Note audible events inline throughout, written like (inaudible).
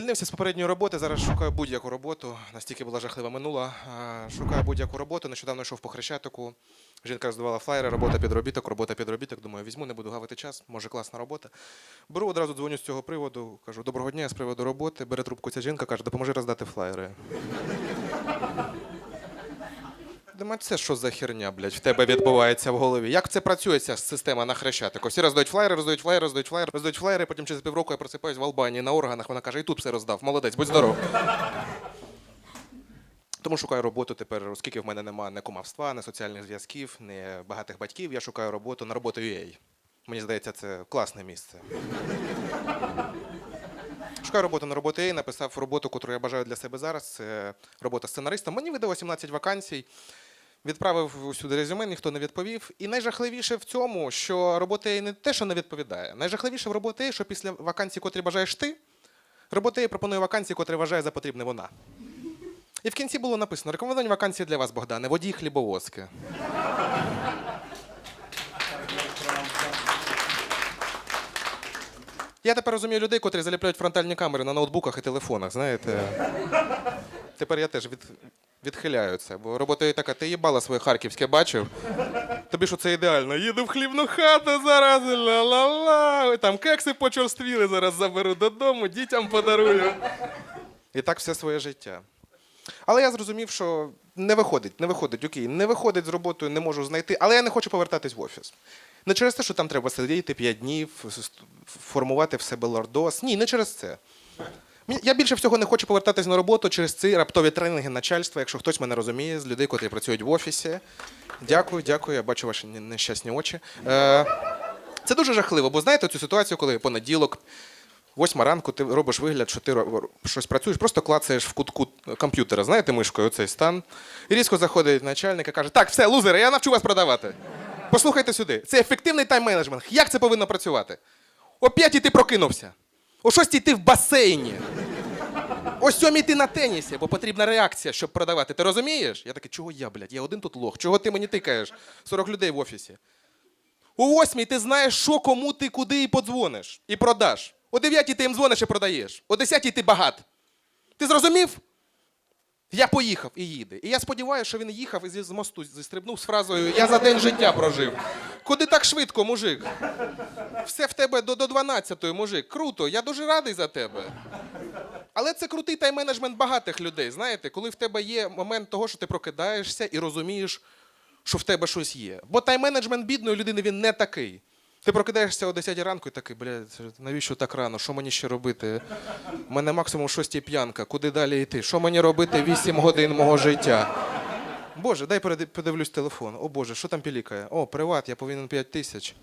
Звільнився з попередньої роботи, зараз шукаю будь-яку роботу. Настільки була жахлива минула. Шукаю будь-яку роботу. Нещодавно йшов по хрещатику. Жінка роздавала флаєри, робота підробіток, робота підробіток. Думаю, візьму, не буду гавити час, може класна робота. Беру одразу дзвоню з цього приводу, кажу, доброго дня, з приводу роботи. Бере трубку ця жінка, каже, допоможи роздати флаєри. Думаю, це що за херня, блядь, в тебе відбувається в голові? Як це працює ця система на хрещатику? Всі роздають флаєри, роздають флаєри, роздають флаєри, роздають флаєри, потім через півроку я просипаюсь в Албанії на органах, вона каже, і тут все роздав. Молодець, будь здоров. Тому шукаю роботу тепер, оскільки в мене немає ні кумавства, ні соціальних зв'язків, ні багатих батьків, я шукаю роботу на роботу UA. Мені здається, це класне місце. Шукаю роботу на роботу UA, написав роботу, яку я бажаю для себе зараз. Це робота сценаристом. Мені видало 17 вакансій. Відправив усюди резюме, ніхто не відповів. І найжахливіше в цьому, що робота не те, що не відповідає. Найжахливіше в роботі що після вакансій, котрі бажаєш ти, робота UA пропонує вакансії, котрі вважає за потрібне вона. І в кінці було написано: рекомендовані вакансії для вас, Богдане, водій хлібовозки. Я тепер розумію людей, котрі заліпляють фронтальні камери на ноутбуках і телефонах, знаєте. Тепер я теж від, відхиляю це, бо робота і така, ти їбала своє харківське бачив. Тобі що це ідеально? Їду в хлібну хату зараз, ла-ла-ла. Там кекси почорствіли, зараз заберу додому, дітям подарую. І так все своє життя. Але я зрозумів, що не виходить, не виходить, окей, не виходить з роботою, не можу знайти, але я не хочу повертатись в офіс. Не через те, що там треба сидіти 5 днів, формувати в себе лордос. Ні, не через це. Я більше всього не хочу повертатись на роботу через ці раптові тренінги начальства, якщо хтось мене розуміє, з людей, котрі працюють в офісі. Дякую, дякую, я бачу ваші нещасні очі. Е, це дуже жахливо, бо знаєте цю ситуацію, коли понеділок, восьма ранку, ти робиш вигляд, що ти щось працюєш, просто клацаєш в кутку комп'ютера, знаєте, мишкою цей стан. І різко заходить начальник і каже: Так, все, лузери, я навчу вас продавати. Послухайте сюди, це ефективний тайм-менеджмент. Як це повинно працювати? О п'ятій ти прокинувся, о шостій ти в басейні. О сьомій ти на тенісі, бо потрібна реакція, щоб продавати. Ти розумієш? Я такий, чого я, блядь? Я один тут лох. Чого ти мені тикаєш? 40 людей в офісі. У восьмій ти знаєш, що кому ти куди і подзвониш, і продаш. О дев'ятій ти їм дзвониш і продаєш. О десятій ти багат. Ти зрозумів? Я поїхав і їде. І я сподіваюся, що він їхав і з мосту зістрибнув з фразою Я за день життя прожив. Куди так швидко, мужик? Все в тебе до, до 12-ї, мужик. Круто, я дуже радий за тебе. Але це крутий тайм-менеджмент багатих людей. Знаєте, коли в тебе є момент того, що ти прокидаєшся і розумієш, що в тебе щось є. Бо тайм-менеджмент бідної людини він не такий. Ти прокидаєшся о 10 ранку і такий, блядь, навіщо так рано? Що мені ще робити? У мене максимум 6 п'янка. Куди далі йти? Що мені робити 8 годин мого життя? Боже, дай подивлюсь телефон. О Боже, що там пілікає? О, приват, я повинен 5 тисяч.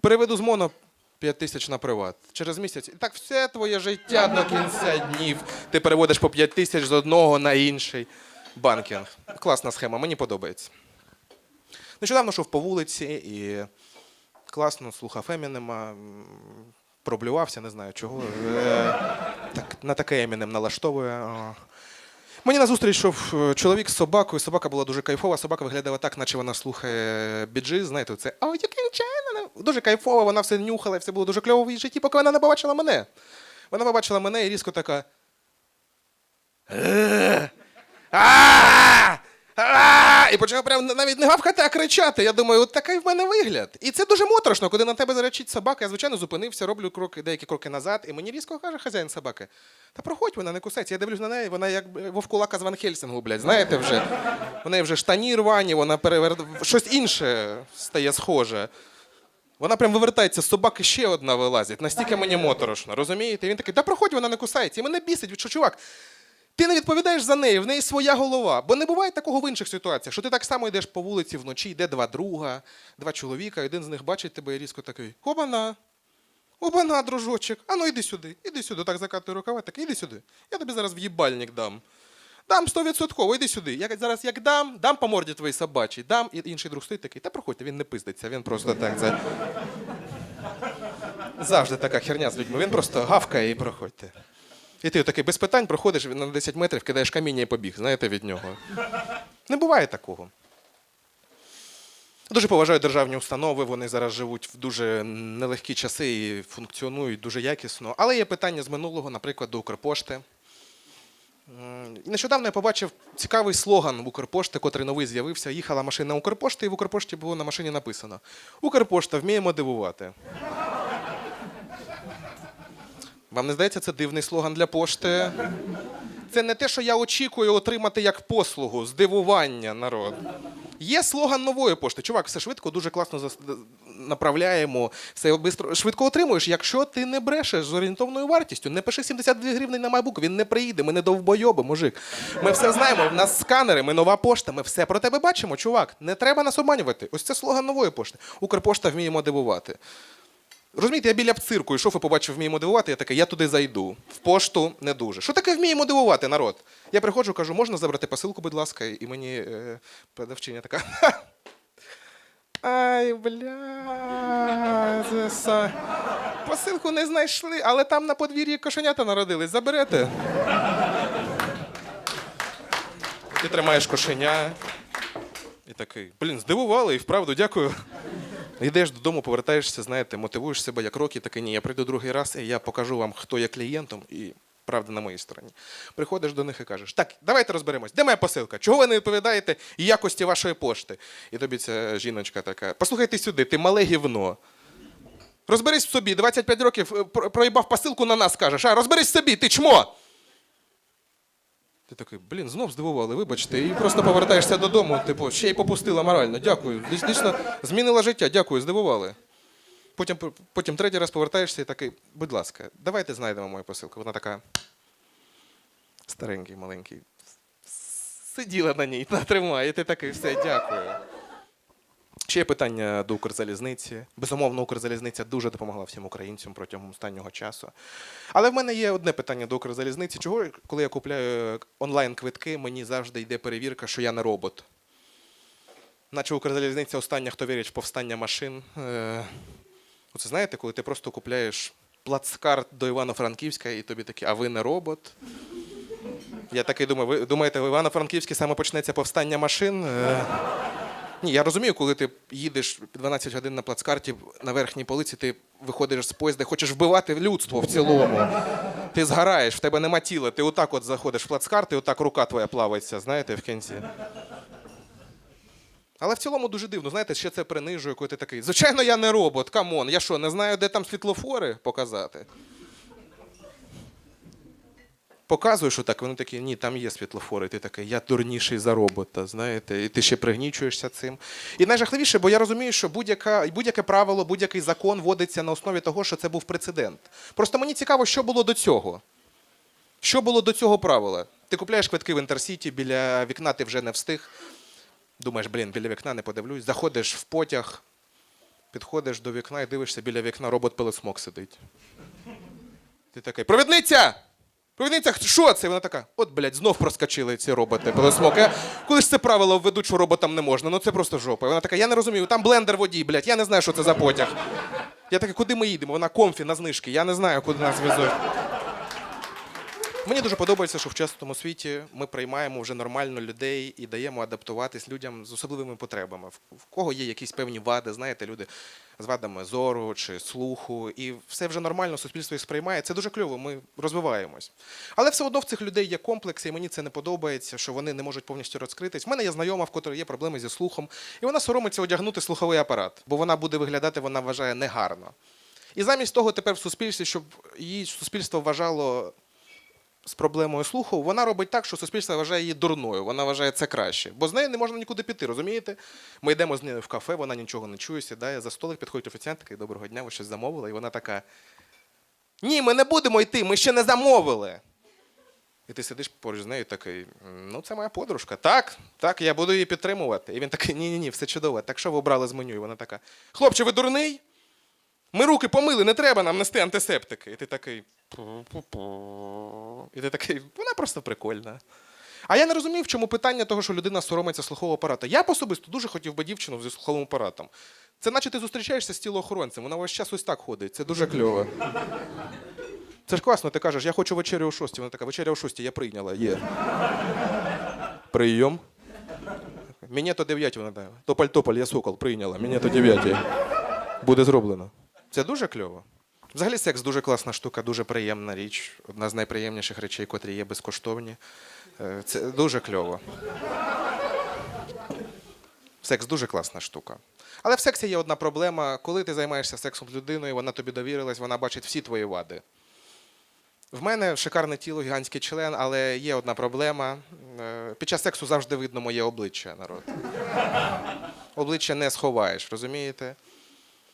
Переведу з моно 5 тисяч на приват. Через місяць. І так все твоє життя до кінця днів. Ти переводиш по 5 тисяч з одного на інший. Банкінг. Класна схема, мені подобається. Нещодавно йшов по вулиці і класно слухав Емінема, проблювався, не знаю чого. Е, Так, на таке Емінем налаштовує. Мені назустріч йшов е, чоловік з собакою. Собака була дуже кайфова. Собака виглядала так, наче вона слухає біджи. Знаєте, це «Oh, you can China». Дуже кайфова, вона все нюхала, і все було дуже кльово в її житті, поки вона не побачила мене. Вона побачила мене і різко така. І почав прям навіть не гавкати, а кричати. Я думаю, от такий в мене вигляд. І це дуже моторошно, коли на тебе заречить собака. Я, звичайно, зупинився, роблю кроки, деякі кроки назад, і мені різко каже хазяїн собаки. Та проходь вона, не кусається. Я дивлюсь на неї, вона як вовкулака з Ван Хельсингу, блядь, знаєте вже. В неї вже штані рвані, вона перевер... щось інше стає схоже. Вона прям вивертається, з собаки ще одна вилазить. Настільки мені моторошно, розумієте? І він такий, та проходь, вона не кусається. І мене бісить, що чувак. Ти не відповідаєш за неї, в неї своя голова. Бо не буває такого в інших ситуаціях, що ти так само йдеш по вулиці вночі, йде два друга, два чоловіка, один з них бачить тебе і різко такий: Обана! Обана, дружочок, а ну іди сюди, іди сюди, так закатує рукава, так іди сюди. Я тобі зараз в'їбальник дам. Дам стовідсотково, іди сюди. Я зараз як дам, дам по морді твоїй собачій, дам, і інший друг стоїть такий, та проходьте, він не пиздиться, він просто так за. Завжди така херня з людьми. Він просто гавкає і проходьте. І ти такий без питань проходиш на 10 метрів, кидаєш каміння і побіг, знаєте, від нього. Не буває такого. Дуже поважаю державні установи, вони зараз живуть в дуже нелегкі часи і функціонують дуже якісно. Але є питання з минулого, наприклад, до Укрпошти. Нещодавно я побачив цікавий слоган Укрпошти, котрий новий з'явився. Їхала машина Укрпошти, і в Укрпошті було на машині написано: Укрпошта вміємо дивувати. Вам не здається, це дивний слоган для пошти? Це не те, що я очікую отримати як послугу, здивування народ. Є слоган нової пошти. Чувак, все швидко, дуже класно направляємо, все бистро, швидко отримуєш, якщо ти не брешеш з орієнтовною вартістю. Не пиши 72 гривні на MacBook, він не приїде, ми не довбойоби, мужик. Ми все знаємо, в нас сканери, ми нова пошта, ми все про тебе бачимо, чувак. Не треба нас обманювати. Ось це слоган нової пошти. Укрпошта вміємо дивувати. Розумієте, я біля цирку йшов і побачив, вміємо дивувати. Я такий, я туди зайду. В пошту не дуже. Що таке вміємо дивувати, народ? Я приходжу, кажу, можна забрати посилку, будь ласка, і мені е, продавчиня така. «Ха! Ай, бля. Це Посилку не знайшли, але там на подвір'ї кошенята народились. Заберете. Ти тримаєш кошеня. І такий, блін, здивували, і вправду дякую. Йдеш додому, повертаєшся, знаєте, мотивуєш себе як роки, такий ні, я прийду другий раз, і я покажу вам, хто є клієнтом, і правда на моїй стороні. Приходиш до них і кажеш, так, давайте розберемось, де моя посилка? Чого ви не відповідаєте якості вашої пошти? І тобі ця жіночка така, послухайте сюди, ти мале гівно. Розберись в собі, 25 років е, проїбав посилку на нас кажеш, а розберись в собі, ти чмо! Ти такий, блін, знов здивували, вибачте, і просто повертаєшся додому, типу, ще й попустила морально. Дякую. Дійсно, змінила життя, дякую, здивували. Потім, потім третій раз повертаєшся і такий, будь ласка, давайте знайдемо мою посилку. Вона така старенький, маленький. Сиділа на ній, (laughs) тримає, і ти такий, все, дякую. Ще є питання до Укрзалізниці. Безумовно, Укрзалізниця дуже допомогла всім українцям протягом останнього часу. Але в мене є одне питання до Укрзалізниці. Чого, коли я купляю онлайн-квитки, мені завжди йде перевірка, що я не робот. Наче Укрзалізниця остання, хто вірить в повстання машин. Е, Оце знаєте, коли ти просто купляєш плацкарт до Івано-Франківська, і тобі такі, а ви не робот? Я такий думаю, ви думаєте, в Івано-Франківській саме почнеться повстання машин? Ні, я розумію, коли ти їдеш 12 годин на плацкарті на верхній полиці, ти виходиш з поїзда, хочеш вбивати людство в цілому. Ти згораєш, в тебе нема тіла, ти отак от заходиш в плацкарт, і отак рука твоя плавається, знаєте, в кінці. Але в цілому дуже дивно, знаєте, ще це принижує, коли ти такий. Звичайно, я не робот, камон. Я що, не знаю, де там світлофори показати? Показую, що так, вони такі, ні, там є світлофори. Ти такий, я дурніший за робота, знаєте, і ти ще пригнічуєшся цим. І найжахливіше, бо я розумію, що будь-яке правило, будь-який закон вводиться на основі того, що це був прецедент. Просто мені цікаво, що було до цього. Що було до цього правила? Ти купляєш квитки в Інтерсіті, біля вікна ти вже не встиг. Думаєш, блін, біля вікна не подивлюсь. Заходиш в потяг, підходиш до вікна і дивишся, біля вікна робот пилосмок сидить. Ти такий, провідниця! Провідниця, що це? І Вона така, от, блядь, знов проскочили ці роботи Я, Коли ж це правило введуть, що роботам не можна, ну це просто жопа. Вона така, я не розумію, там блендер водій, блядь, я не знаю, що це за потяг. Я такий, куди ми їдемо? Вона комфі на знижки, я не знаю, куди нас везуть. Мені дуже подобається, що в чесному світі ми приймаємо вже нормально людей і даємо адаптуватись людям з особливими потребами. В кого є якісь певні вади, знаєте, люди з вадами зору чи слуху, і все вже нормально, суспільство їх сприймає. Це дуже кльово, ми розвиваємось. Але все одно в цих людей є комплекси, і мені це не подобається, що вони не можуть повністю розкритись. В мене є знайома, в котрої є проблеми зі слухом, і вона соромиться одягнути слуховий апарат, бо вона буде виглядати, вона вважає негарно. І замість того тепер в суспільстві, щоб її суспільство вважало з проблемою слуху, вона робить так, що суспільство вважає її дурною, вона вважає це краще. Бо з нею не можна нікуди піти, розумієте? Ми йдемо з нею в кафе, вона нічого не чує, сідає за столик, підходить офіціант, такий, доброго дня, ви щось замовили, і вона така. Ні, ми не будемо йти, ми ще не замовили. І ти сидиш поруч з нею такий, ну це моя подружка. Так, так, я буду її підтримувати. І він такий, ні-ні, ні, все чудово. Так що ви обрали з меню? І вона така: Хлопче, ви дурний? Ми руки помили, не треба нам нести антисептики. І ти такий. І ти такий, вона просто прикольна. А я не розумів, в чому питання того, що людина соромиться слухового апарата. Я б особисто дуже хотів би дівчину зі слуховим апаратом. Це наче ти зустрічаєшся з тілоохоронцем, вона весь час ось так ходить. Це дуже кльово. Це ж класно, ти кажеш, я хочу вечерю о шостій. Вона така, вечеря о шостій, я прийняла, є. Прийом. Мені то 9 вона дає. Тополь-тополь, я сокол, прийняла. Мені то 9. Буде зроблено. Це дуже кльово. Взагалі, секс дуже класна штука, дуже приємна річ. Одна з найприємніших речей, котрі є безкоштовні. Е, Це дуже кльово. Секс дуже класна штука. Але в сексі є одна проблема. Коли ти займаєшся сексом з людиною, вона тобі довірилась, вона бачить всі твої вади. В мене шикарне тіло, гігантський член, але є одна проблема. Е, Під час сексу завжди видно моє обличчя, народ. Обличчя не сховаєш, розумієте?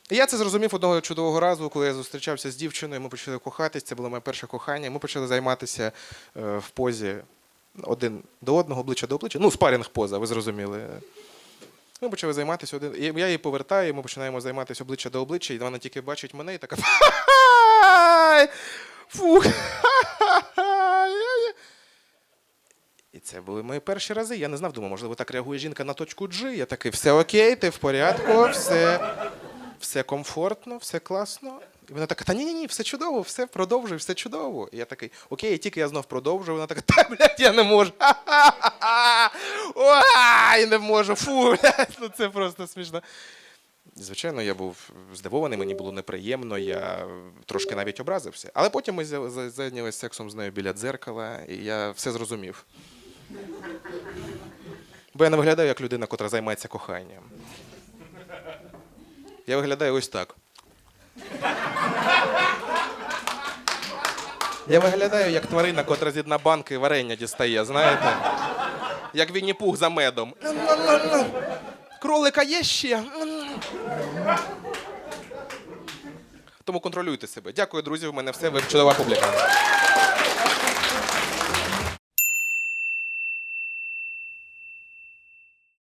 Я це зрозумів одного чудового разу, коли я зустрічався з дівчиною, ми почали кохатись, це було моє перше кохання. Ми почали займатися е, в позі один до одного, обличчя до обличчя. Ну, спарінг поза, ви зрозуміли. Ми почали займатися один. Я її повертаю, і ми починаємо займатися обличчя до обличчя, і вона тільки бачить мене і така. «Ай! Фух. І це були мої перші рази. Я не знав, думаю, можливо, так реагує жінка на точку G. Я такий, все окей, ти в порядку, все, все комфортно, все класно. І вона така, та ні, ні, ні, все чудово, все продовжуй, все чудово. І я такий, окей, і тільки я знов продовжую. Вона така, та блядь, я не можу. (laughs) Ой, не можу. Фу, (laughs) блядь, ну це просто смішно. Звичайно, я був здивований, мені було неприємно, я трошки навіть образився. Але потім ми зайнялися сексом з нею біля дзеркала, і я все зрозумів. Бо я не виглядаю як людина, котра займається коханням. Я виглядаю ось так. Я виглядаю як тварина, котра з банки варення дістає, знаєте? Як Вінні-Пух за медом. Кролика є ще. Тому контролюйте себе. Дякую, друзі. У мене все. Ви чудова публіка.